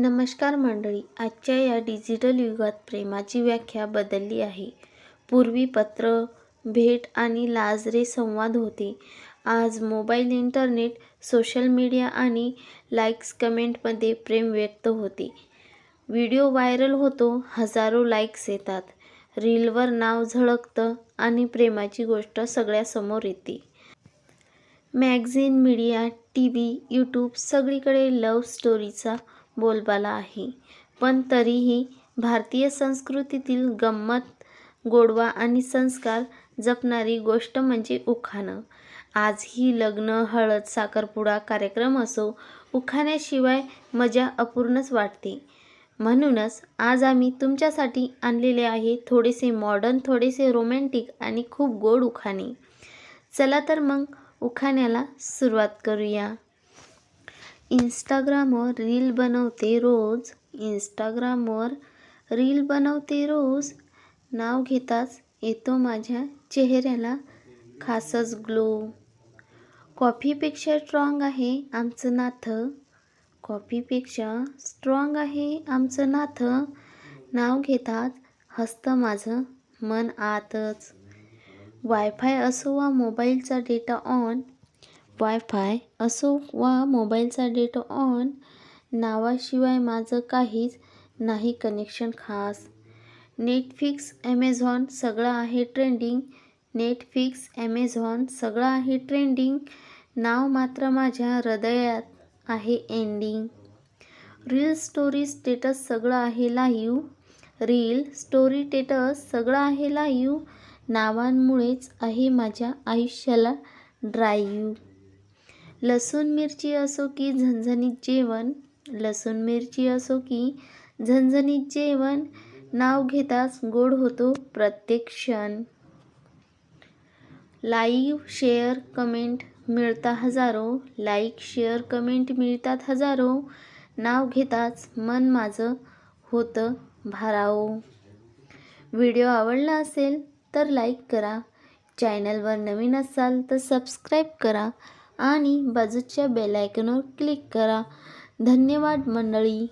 नमस्कार मंडळी आजच्या या डिजिटल युगात प्रेमाची व्याख्या बदलली आहे. पूर्वी पत्र भेट आणि लाजरे संवाद होते. आज मोबाईल इंटरनेट सोशल मीडिया आणि लाईक्स कमेंटमध्ये प्रेम व्यक्त होते. व्हिडिओ व्हायरल होतो हजारो लाईक्स येतात. रीलवर नाव झळकतं आणि प्रेमाची गोष्ट सगळ्यासमोर येते. Magazine media T V YouTube सगळीकडे लव्ह स्टोरीचा बोलबाला आहे. पण तरीही भारतीय संस्कृतीतील गंमत गोडवा आणि संस्कार जपणारी गोष्ट म्हणजे उखाणं. आजही लग्न हळद साखरपुडा कार्यक्रम असो उखाण्याशिवाय मजा अपूर्णच वाटते. म्हणूनच आज आम्ही तुमच्यासाठी आणलेले आहे थोडेसे मॉडर्न थोडेसे रोमॅन्टिक आणि खूप गोड उखाणे. चला तर मग उखाण्याला सुरुवात करूया. इंस्टाग्रामवर रील बनवते रोज. इंस्टाग्रामवर रील बनवते रोज. नाव घेताच येतो माझ्या चेहऱ्याला खासच ग्लो. कॉफीपेक्षा स्ट्रॉंग आहे आमचं नाथं कॉफीपेक्षा स्ट्रॉंग आहे आमचं नाथं नाव घेताच हसतं माझं मन आतच. वायफाय असो वा मोबाईलचा डेटा ऑन वायफाय असो वा मोबाईलचा डेटा ऑन नावाशिवाय माझं काहीच नाही कनेक्शन खास. नेटफ्लिक्स ॲमेझॉन सगळं आहे ट्रेंडिंग. नेटफ्लिक्स ॲमेझॉन सगळं आहे ट्रेंडिंग. नाव मात्र माझ्या हृदयात आहे एंडिंग रील स्टोरी स्टेटस सगळं आहे लाईव्ह रील स्टोरी स्टेटस सगळं आहे लाईव्ह नावांमुळेच आहे माझ्या आयुष्याला ड्राईव्ह लसूण मिरची असो की झणझणीत जेवण लसूण मिरची असो की झणझणीत जेवण नाव घेताच गोड होतो प्रत्येक क्षण. लाईव्ह शेअर कमेंट मिळता हजारो. लाईक शेअर कमेंट मिळतात हजारो. नाव घेताच मन माझं होतं भाराओ व्हिडिओ आवडला असेल तर लाईक करा. चॅनलवर नवीन असाल तर सबस्क्राईब करा. आणि बाजूच्या बेलायकनवर क्लिक करा. धन्यवाद मंडळी.